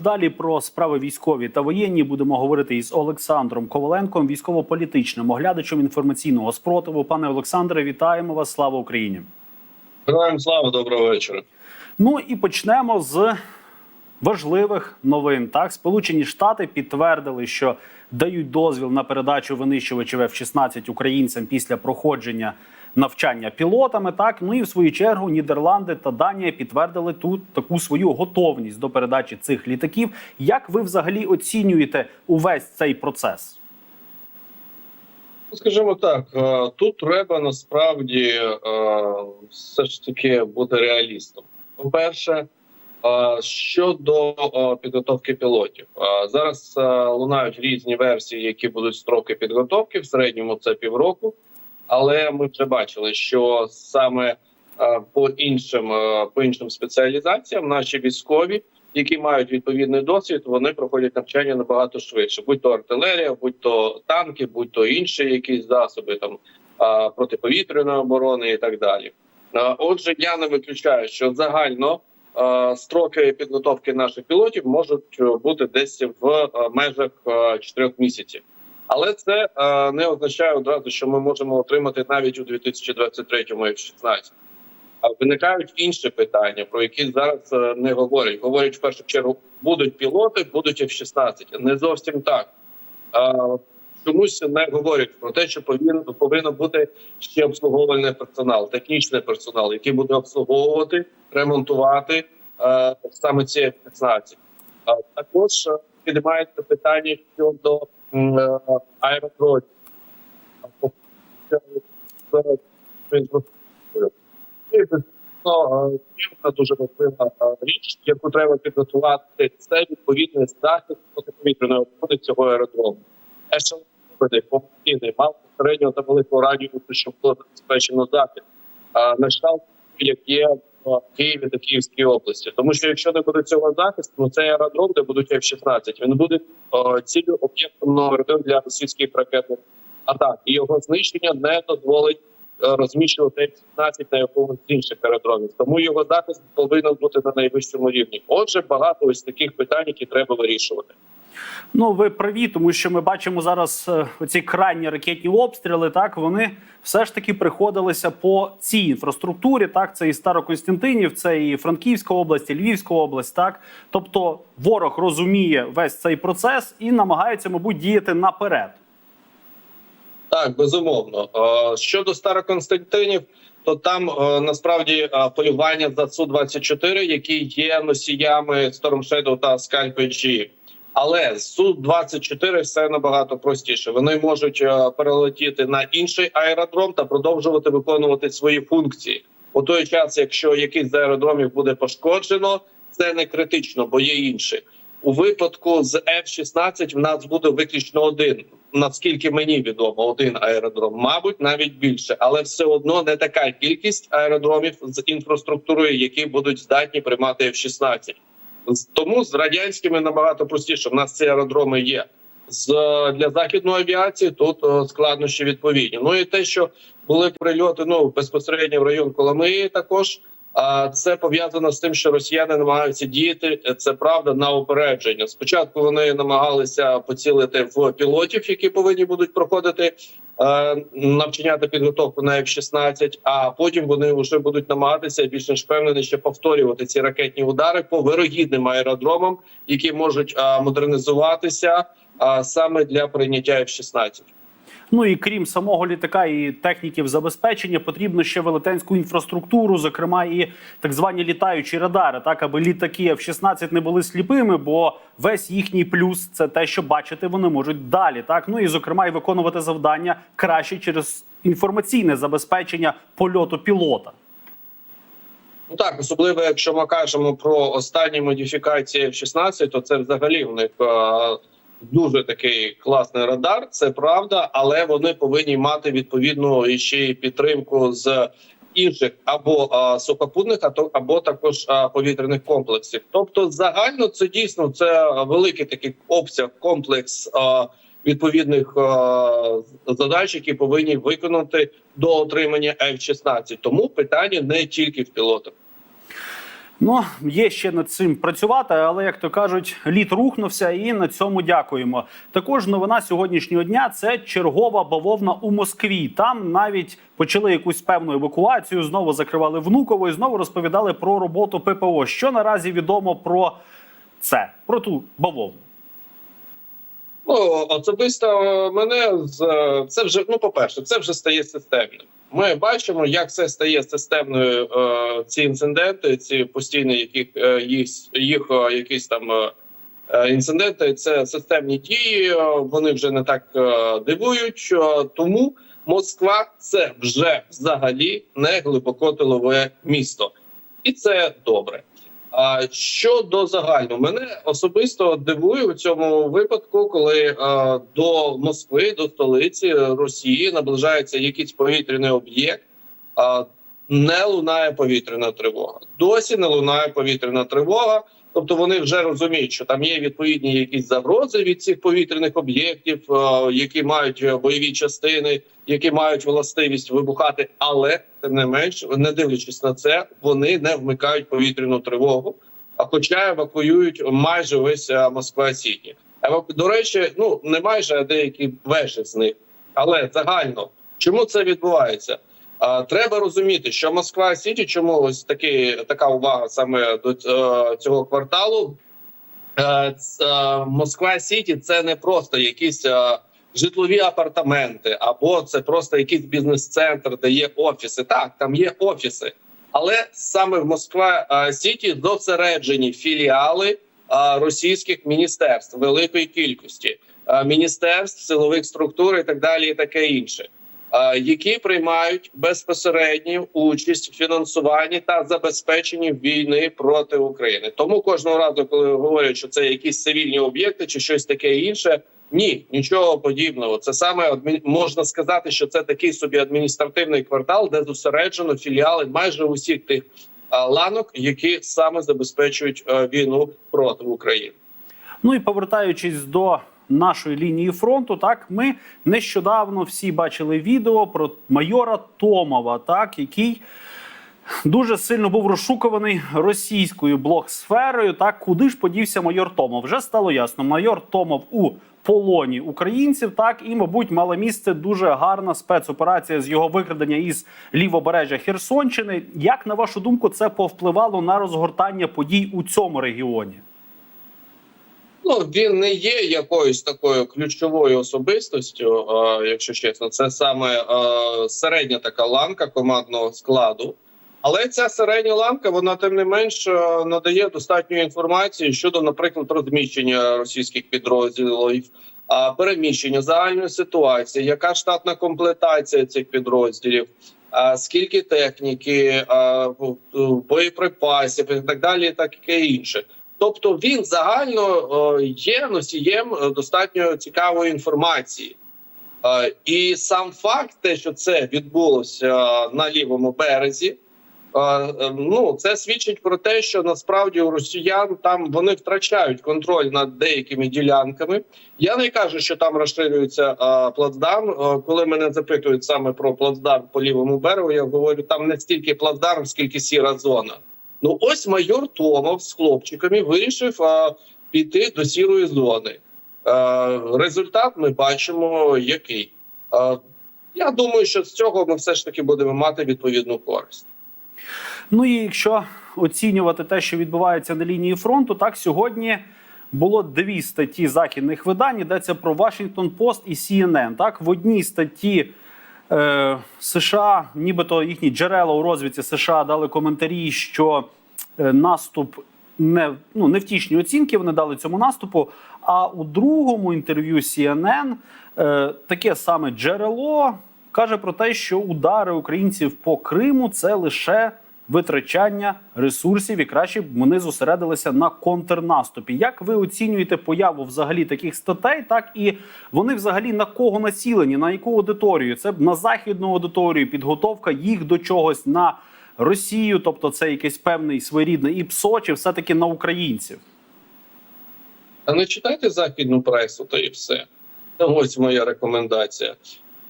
ж далі про справи військові та воєнні будемо говорити із Олександром Коваленком, військово-політичним оглядачем інформаційного спротиву. Пане Олександре, вітаємо вас! Слава Україні! Героям слава, доброго вечора. Ну і почнемо з важливих новин. Так, Сполучені Штати підтвердили, що дають дозвіл на передачу винищувачів F-16 українцям після проходження навчання пілотами. Так, ну і в свою чергу Нідерланди та Данія підтвердили тут таку свою готовність до передачі цих літаків. Як ви взагалі оцінюєте увесь цей процес? Ну, Скажімо так, е, тут треба насправді е, все ж таки бути реалістом. По-перше, е, щодо підготовки пілотів, зараз лунають різні версії, які будуть строки підготовки. В середньому це півроку. Але ми вже бачили, що саме е, по іншим е, по іншим спеціалізаціям наші військові, які мають відповідний досвід, вони проходять навчання набагато швидше. Будь то артилерія, будь то танки, будь то інші якісь засоби там протиповітряної оборони і так далі. Отже, я не виключаю, що загально строки підготовки наших пілотів можуть е, бути десь в межах 4 місяців. Але це е, не означає одразу, що ми можемо отримати навіть у 2023-му F-16. А виникають інші питання, про які зараз е, не говорять. Говорять в першу чергу, будуть пілоти, будуть F-16. Не зовсім так. Е, чомусь не говорять про те, що повинен повинен бути ще обслуговувальний персонал, технічний персонал, який буде обслуговувати, ремонтувати е, саме ці F-16. А також е, піднімається питання щодо е, аеродромів. І, ну, е, дуже важлива е, річ, яку треба підготувати, це відповідний захист протиповітряної оборони цього аеродрому. Ешелони повноцінний, мав середнього та великого радіусу, щоб було забезпечено захист. На кшталт, як є в Києві та Київській області, тому що якщо не буде цього захисту, ну цей аеродром, де будуть F-16, він буде о, цілю об'єктом номер один для російських ракетних атак, і його знищення не дозволить е, розміщувати F-16 на якомусь інших аеродромів. Тому його захист повинен бути на найвищому рівні. Отже, багато ось таких питань, які треба вирішувати. Ну, ви праві, тому що ми бачимо зараз е, оці крайні ракетні обстріли. Так вони все ж таки приходилися по цій інфраструктурі. Так, це і Староконстантинів, це і Франківська область, і Львівська область. Так, тобто ворог розуміє весь цей процес і намагається, мабуть, діяти наперед. Так, безумовно. Е, Щодо Староконстантинів, то там е, насправді полювання за су 24 які є носіями Storm Shadow та Scalp G. Але су 24 все набагато простіше. Вони можуть е, перелетіти на інший аеродром та продовжувати виконувати свої функції. У той час, якщо якийсь з аеродромів буде пошкоджено, це не критично, бо є інші. У випадку з F-16 в нас буде виключно один. Наскільки мені відомо, один аеродром, мабуть, навіть більше, але все одно не така кількість аеродромів з інфраструктурою, які будуть здатні приймати F-16. Тому з радянськими набагато простіше. В нас ці аеродроми є. З для західної авіації тут е, складнощі відповідні. Ну і те, що були прильоти ну безпосередньо в район Коломиї, також це пов'язано з тим, що росіяни намагаються діяти. Це правда на упередження. Спочатку вони намагалися поцілити в пілотів, які повинні будуть проходити е, навчання та підготовку на F-16, А потім вони вже будуть намагатися більш ніж впевнений, ще повторювати ці ракетні удари по вирогідним аеродромам, які можуть е, модернізуватися саме для прийняття F-16. Ну і крім самого літака і техніків забезпечення, потрібно ще велетенську інфраструктуру, зокрема і так звані літаючі радари, так аби літаки F-16 не були сліпими, бо весь їхній плюс це те, що бачити вони можуть далі. Так ну і зокрема і виконувати завдання краще через інформаційне забезпечення польоту пілота. Ну так, особливо якщо ми кажемо про останні модифікації F-16, то це взагалі в них дуже такий класний радар. Це правда, але вони повинні мати відповідну і ще й підтримку з інших або сухопутних, а то або також е, повітряних комплексів. Тобто, загально це дійсно це великий такий обсяг комплекс. Е, Відповідних е, задач, які повинні виконати до отримання F-16. Тому питання не тільки в пілотах. Ну, є ще над цим працювати, але як то кажуть, лід рухнувся, і на цьому дякуємо. Також новина сьогоднішнього дня це чергова бавовна у Москві. Там навіть почали якусь певну евакуацію. Знову закривали внуково і знову розповідали про роботу ППО. Що наразі відомо про це, про ту бавовну. Ну особисто мене це вже ну, по перше, це вже стає системним. Ми бачимо, як це стає системною. Е, ці інциденти, ці постійні яких е, їх, їх е, якісь там інциденти. Це системні дії. Вони вже не так дивують. Тому Москва це вже взагалі не глибоко тилове місто, і це добре. А щодо загального, мене особисто дивує у цьому випадку, коли е, до Москви, до столиці Росії наближається якийсь повітряний об'єкт, а не лунає повітряна тривога. Досі не лунає повітряна тривога. Тобто вони вже розуміють, що там є відповідні якісь загрози від цих повітряних об'єктів, е, які мають е, бойові частини, які мають властивість вибухати, але тим не менш, не дивлячись на це, вони не вмикають повітряну тривогу. А хоча евакуюють майже весь е, Москва Сіті. До речі, ну не майже а деякі вежі з них, але загально чому це відбувається? Треба розуміти, що Москва Сіті, чому ось такі така увага саме до е, цього кварталу. Е, е, Москва Сіті це не просто якісь житлові апартаменти, або це просто якийсь бізнес-центр, де є офіси. Так, там є офіси, але саме в Москва Сіті зосереджені філіали російських міністерств великої кількості міністерств, силових структур і так далі, і таке інше. Е, Які приймають безпосередню участь в фінансуванні та забезпеченні війни проти України, тому кожного разу, коли говорять, що це якісь цивільні об'єкти чи щось таке інше, ні, нічого подібного. Це саме можна сказати, що це такий собі адміністративний квартал, де зосереджено філіали майже усіх тих а, ланок, які саме забезпечують е, війну проти України. Ну і повертаючись до нашої лінії фронту, так ми нещодавно всі бачили відео про майора Томова, так який дуже сильно був розшукуваний російською блог-сферою. Так куди ж подівся майор Томов? Вже стало ясно. Майор Томов у полоні українців. Так і, мабуть, мала місце дуже гарна спецоперація з його викрадення із лівобережжя Херсонщини. Як на вашу думку, це повпливало на розгортання подій у цьому регіоні? Ну він не є якоюсь такою ключовою особистостю, е, якщо чесно, це саме е, середня така ланка командного складу. Але ця середня ланка, вона тим не менш е, надає достатньо інформації щодо, наприклад, розміщення російських підрозділів, переміщення загальної ситуації, яка штатна комплектація цих підрозділів, скільки техніки, боєприпасів і так далі, і таке інше. Тобто він загально е, є носієм е, достатньо цікавої інформації. Е, І сам факт, те, що це відбулося на лівому березі, ну це свідчить про те, що насправді у росіян там вони втрачають контроль над деякими ділянками. Я не кажу, що там розширюється плацдарм. Коли мене запитують саме про плацдарм по лівому берегу, я говорю, там не стільки плацдарм, скільки сіра зона. Ну ось майор Томов з хлопчиками вирішив а, піти до сірої зони. Е, результат ми бачимо, який. Е, я думаю, що з цього ми все ж таки будемо мати відповідну користь. Ну і якщо оцінювати те, що відбувається на лінії фронту, так сьогодні було дві статті західних видань. Йдеться про Washington Post і CNN. Так, в одній статті е, США, нібито їхні джерела у розвідці США дали коментарі, що е, наступ не, ну, невтішні оцінки вони дали цьому наступу. А у другому інтерв'ю CNN е, таке саме джерело каже про те, що удари українців по Криму це лише витрачання ресурсів, і краще б вони зосередилися на контрнаступі. Як ви оцінюєте появу взагалі таких статей? Так і вони взагалі на кого націлені, на яку аудиторію? Це на західну аудиторію, підготовка їх до чогось на Росію, тобто це якийсь певний своєрідний ІПСО, чи все таки на українців? А не читайте західну пресу, то і все. Ось моя рекомендація.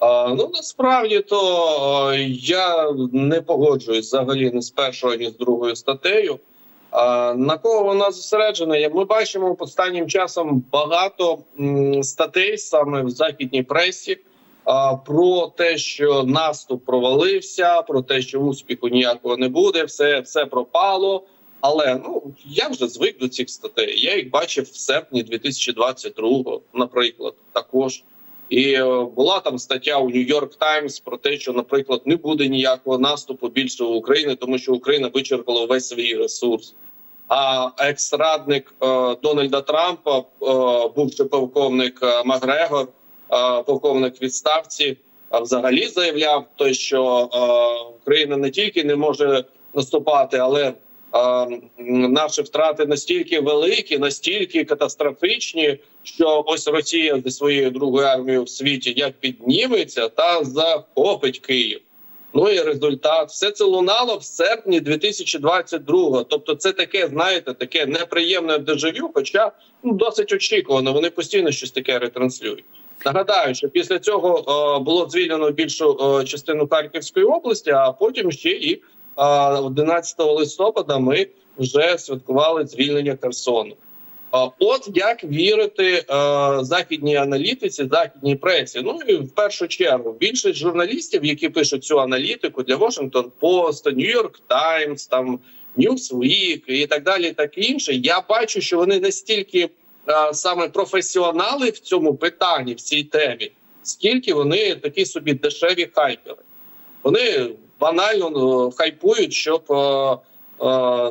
Ну насправді то я не погоджуюсь взагалі ні з першою, ні з другою статтею. На кого вона зосереджена? Ми бачимо останнім часом багато статей саме в західній пресі про те, що наступ провалився, про те, що успіху ніякого не буде, все, все пропало. Але ну я вже звик до цих статей. Я їх бачив в серпні 2022-го, наприклад, також. І е, була там стаття у Нью-Йорк Таймс про те, що, наприклад, не буде ніякого наступу більше України, тому що Україна вичерпала весь свій ресурс. А екс-радник е, Дональда Трампа, е, бувший полковник е, Макгрегор, е, полковник відставці, е, взагалі заявляв, той, що е, Україна не тільки не може наступати, але е, наші втрати настільки великі, настільки катастрофічні, що ось Росія зі своєю другою армією в світі як підніметься та захопить Київ. Ну і результат, все це лунало в серпні 2022-го. Тобто, це таке, знаєте, таке неприємне дежавю, хоча ну досить очікувано. Вони постійно щось таке ретранслюють. Нагадаю, що після цього е, було звільнено більшу е, частину Харківської області, а потім ще і е, 11 листопада ми вже святкували звільнення Херсону. От як вірити е, західній аналітиці, західній пресі. Ну і в першу чергу більшість журналістів, які пишуть цю аналітику для Washington Post, New York Times, там Newsweek і так далі, так інше. Я бачу, що вони настільки е, саме професіонали в цьому питанні, в цій темі, скільки вони такі собі дешеві хайпери. Вони банально е, хайпують, щоб е,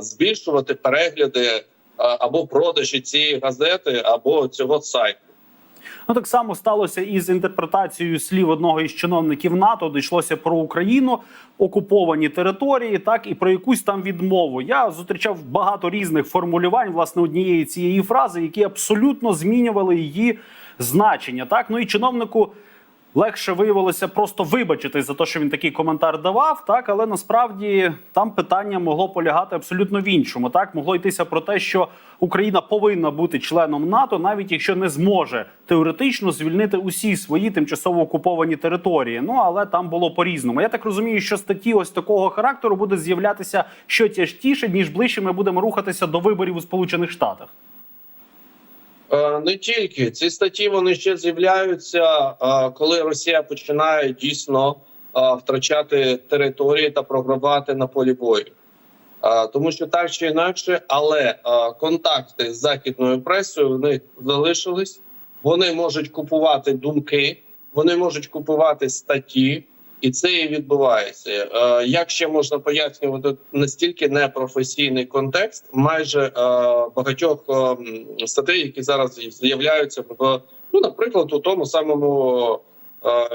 збільшувати перегляди або продажі цієї газети, або цього сайту. Ну так само сталося і з інтерпретацією слів одного із чиновників НАТО, де йшлося про Україну, окуповані території, так і про якусь там відмову. Я зустрічав багато різних формулювань власне однієї цієї фрази, які абсолютно змінювали її значення. Так, ну і чиновнику. Легше виявилося просто вибачитись за те, що він такий коментар давав, так але насправді там питання могло полягати абсолютно в іншому. Так могло йтися про те, що Україна повинна бути членом НАТО, навіть якщо не зможе теоретично звільнити усі свої тимчасово окуповані території. Ну але там було по різному. Я так розумію, що статті ось такого характеру буде з'являтися що тяжкіше, ніж ближче ми будемо рухатися до виборів у Сполучених Штатах. Е, Не тільки ці статті вони ще з'являються, е, коли Росія починає дійсно е, втрачати території та програвати на полі бою. Тому що так чи інакше, але контакти з західною пресою вони залишились. Вони можуть купувати думки, вони можуть купувати статті, і це і відбувається. Е, Як ще можна пояснювати настільки непрофесійний контекст майже е, багатьох е, статей, які зараз з'являються в ну, наприклад, у тому самому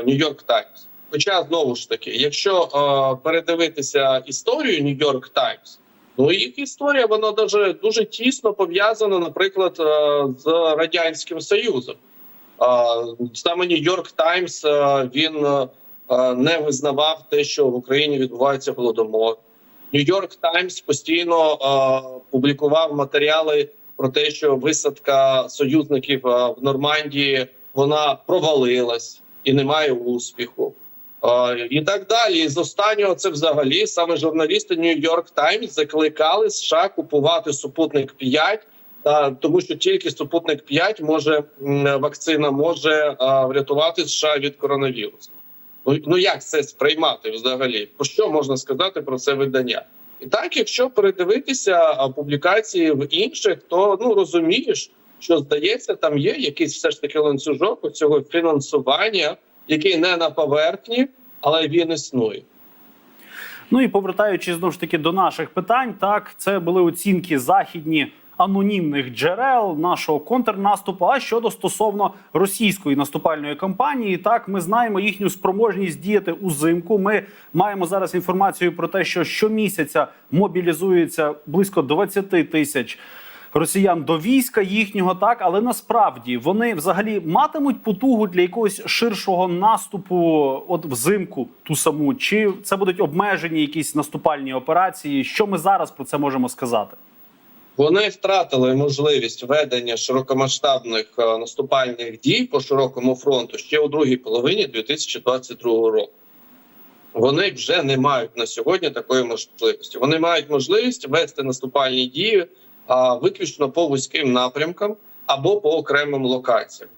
Нью-Йорк Таймс. Хоча знову ж таки, якщо передивитися історію Нью-Йорк Таймс, ну їх історія вона дуже дуже тісно пов'язана, наприклад, з радянським Союзом. Саме Нью-Йорк Таймс він не визнавав те, що в Україні відбувається голодомор. Нью-Йорк Таймс постійно е, публікував матеріали про те, що висадка союзників е, в Нормандії вона провалилась і не має успіху. Е, і так далі. І з останнього це взагалі саме журналісти Нью-Йорк Таймс закликали США купувати супутник 5 та тому, що тільки супутник 5 може вакцина може е, врятувати США від коронавірусу. Ну, ну як це сприймати взагалі? Що можна сказати про це видання? І так, якщо передивитися публікації в інших, то ну розумієш, що здається, там є якийсь все ж таки ланцюжок цього фінансування, який не на поверхні, але він існує. Ну і повертаючись знову ж таки до наших питань, так це були оцінки західні анонімних джерел нашого контрнаступу. А щодо стосовно російської наступальної кампанії, так ми знаємо їхню спроможність діяти узимку. Ми маємо зараз інформацію про те, що щомісяця мобілізується близько 20 тисяч. Росіян до війська їхнього так, але насправді вони взагалі матимуть потугу для якогось ширшого наступу, от взимку ту саму, чи це будуть обмежені якісь наступальні операції? Що ми зараз про це можемо сказати? Вони втратили можливість ведення широкомасштабних е, наступальних дій по широкому фронту ще у другій половині 2022 року. Вони вже не мають на сьогодні такої можливості. Вони мають можливість вести наступальні дії а, виключно по вузьким напрямкам або по окремим локаціям.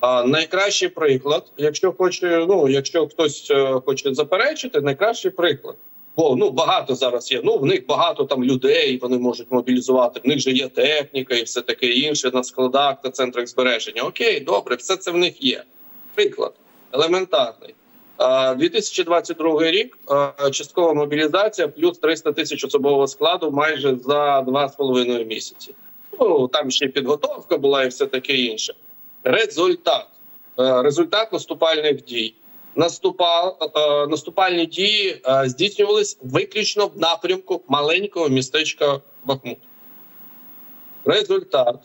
А, найкращий приклад, якщо хоче, ну якщо хтось е, хоче заперечити, найкращий приклад. Бо ну багато зараз є. Ну в них багато там людей, вони можуть мобілізувати. В них же є техніка і все таке інше на складах та центрах збереження. Окей, добре, все це в них є. Приклад елементарний. 2022 рік часткова мобілізація плюс 300 тисяч особового складу майже за 2,5 місяці. Ну там ще підготовка була і все таке інше. Результат Е, результат наступальних дій. Наступав е, наступальні дії е, здійснювались виключно в напрямку маленького містечка Бахмут. Результат.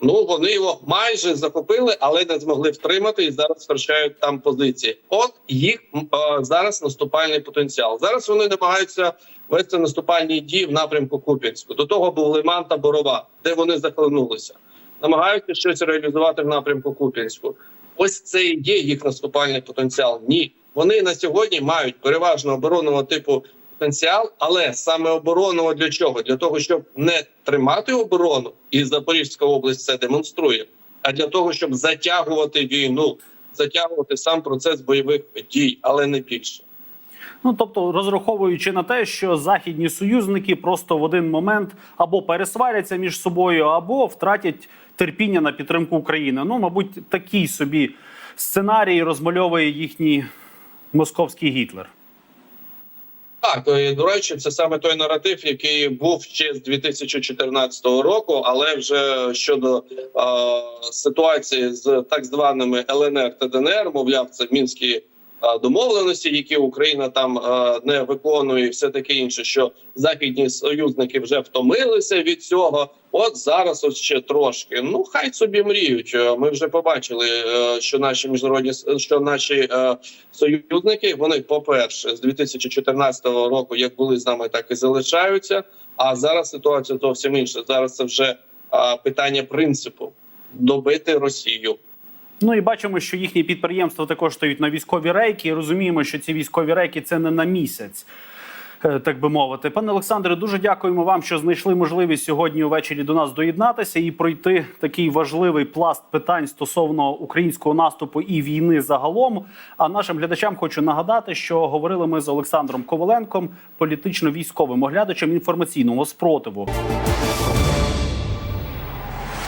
Ну вони його майже захопили, але не змогли втримати і зараз втрачають там позиції. От їх е, зараз наступальний потенціал. Зараз вони намагаються вести наступальні дії в напрямку Куп'янську. До того був Лиман та Борова, де вони захлинулися. Намагаються щось реалізувати в напрямку Куп'янську. Ось це і є їх наступальний потенціал. Ні, вони на сьогодні мають переважно оборонного типу потенціал, але саме оборонного для чого? Для того, щоб не тримати оборону, і Запорізька область це демонструє, а для того, щоб затягувати війну, затягувати сам процес бойових дій, але не більше. Ну тобто, розраховуючи на те, що західні союзники просто в один момент або пересваряться між собою, або втратять терпіння на підтримку України. Ну, мабуть, такий собі сценарій розмальовує їхній московський Гітлер. Так, і, до речі, це саме той наратив, який був ще з 2014 року, але вже щодо е, ситуації з так званими ЛНР та ДНР, мовляв, це мінські е, домовленості, які Україна там е, не виконує, і все таке інше, що західні союзники вже втомилися від цього. От зараз ось ще трошки. Ну хай собі мріють. Е, Ми вже побачили, е, що наші міжнародні що наші е, союзники вони, по-перше, з 2014 року, як були з нами, так і залишаються. А зараз ситуація зовсім інша. Зараз це вже питання принципу добити Росію. Ну і бачимо, що їхні підприємства також стають на військові рейки. І розуміємо, що ці військові рейки це не на місяць. е, Так би мовити, пане Олександре, дуже дякуємо вам, що знайшли можливість сьогодні увечері до нас доєднатися і пройти такий важливий пласт питань стосовно українського наступу і війни загалом. А нашим глядачам хочу нагадати, що говорили ми з Олександром Коваленком, політично-військовим оглядачем інформаційного спротиву.